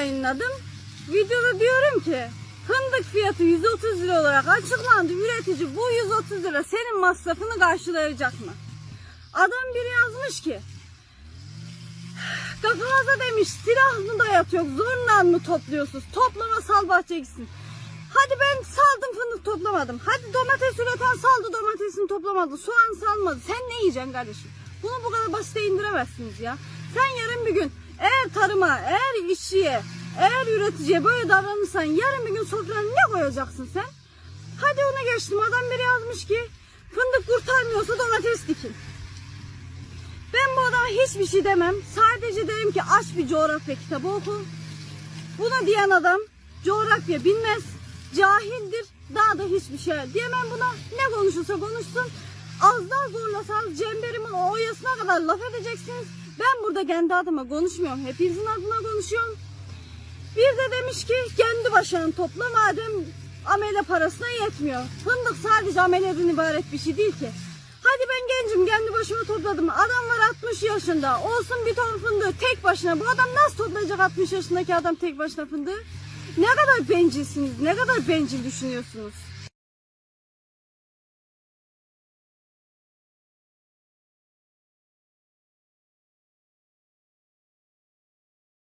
yayınladım. Videoda diyorum ki fındık fiyatı 130 lira olarak açıklandı. Üretici bu 130 lira senin masrafını karşılayacak mı? Adam biri yazmış ki kafanıza demiş silah mı dayatıyor zorla mı topluyorsunuz? Toplama sal bahçeye gitsin. Hadi ben saldım fındık toplamadım. Hadi domates üreten saldı domatesini toplamadı. Soğan salmadı. Sen ne yiyeceksin kardeşim? Bunu bu kadar basite indiremezsiniz ya. Sen yarın bir gün eğer tarıma, eğer işçiye, eğer üreticiye böyle davranırsan yarın bir gün sofrana ne koyacaksın sen? Hadi ona geçtim. Adam biri yazmış ki fındık kurtarmıyorsa domates dikin. Ben bu adama hiçbir şey demem. Sadece derim ki aç bir coğrafya kitabı oku. Buna diyen adam coğrafya bilmez, cahildir, daha da hiçbir şey diyemem buna. Ne konuşursa konuşsun. Az daha zorlasanız cemberimin oyasına kadar laf edeceksiniz. Ben burada kendi adıma konuşmuyorum. Hepinizin adına konuşuyorum. Bir de demiş ki kendi başına topla madem amele parasına yetmiyor. Fındık sadece ameleden ibaret bir şey değil ki. Hadi ben gencim kendi başıma topladım. Adam var 60 yaşında. Olsun bir ton fındığı tek başına. Bu adam nasıl toplayacak 60 yaşındaki adam tek başına fındığı? Ne kadar bencilsiniz, ne kadar bencil düşünüyorsunuz.